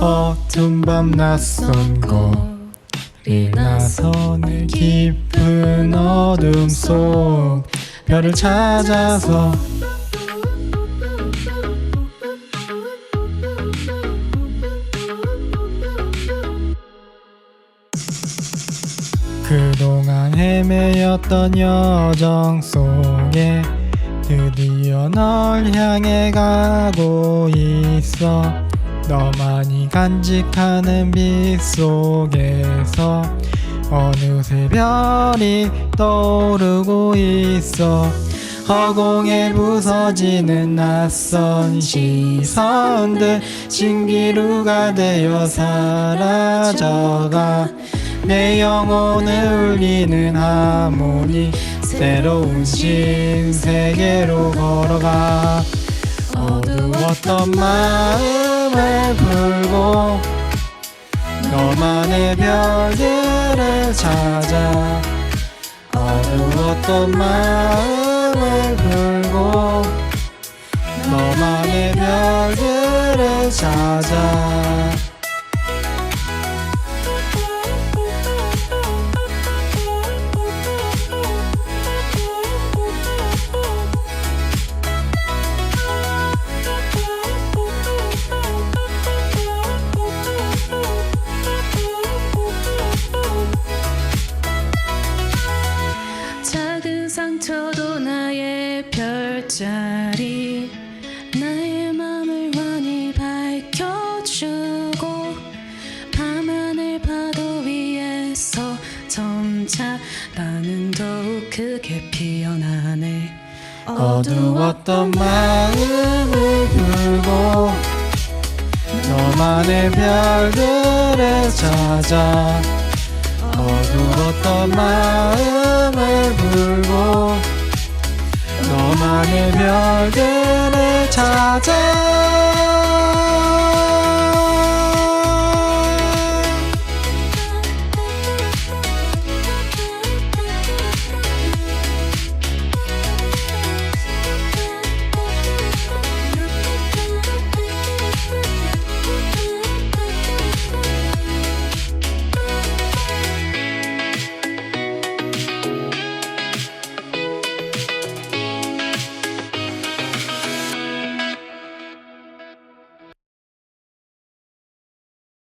어둠 밤 낯선 거리 나서는 깊은 어둠 속 별을 찾아서 그동안 헤매였던 여정 속에 드디어 널 향해 가고 있어 너만이 간직하는 빛 속에서 어느새 별이 떠오르고 있어? 허공에 부서지는 낯선 시선들 신기루가 되어 사라져가. 내 영혼을 울리는 하모니 새로운 신세계로 걸어가. 어두웠던 마음 을 풀고 너만의 별들을 찾아 어두웠던 마음을 풀고 너만의 별들을 찾아 별자리 나의 맘을 환히 밝혀주고 밤하늘 파도 위에서 점차 나는 더욱 크게 피어나네. 어두웠던 마음을 풀고 너만의 별들을 찾아 어두웠던 마음을 너만의 별들을 찾아